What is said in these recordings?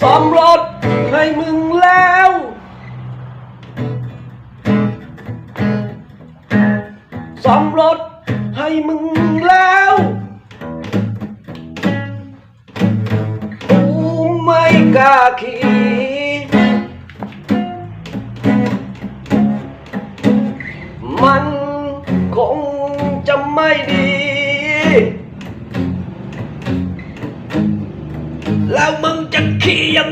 สัมรถให้มึงแล้ว ซ่อมรถให้มึงแล้วกูไม่กล้าขี่มันคงจะไม่ดี แล้วมึ งจะขี่ยั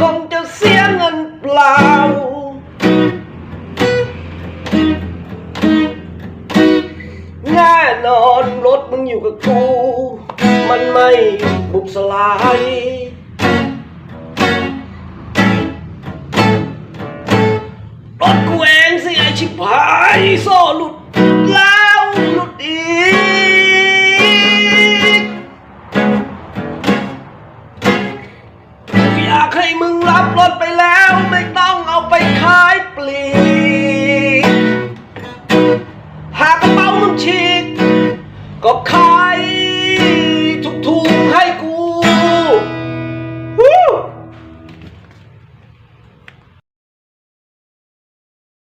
คงจะเสียเงินเปล่า แน่นอนรถมึงอยู่กับกู มันไม่บุบสลาย รถกูเองสิไอชิบหายโซ่หลุด มึงรับรถไปแล้ว ไม่ต้องเอาไปขายปลีก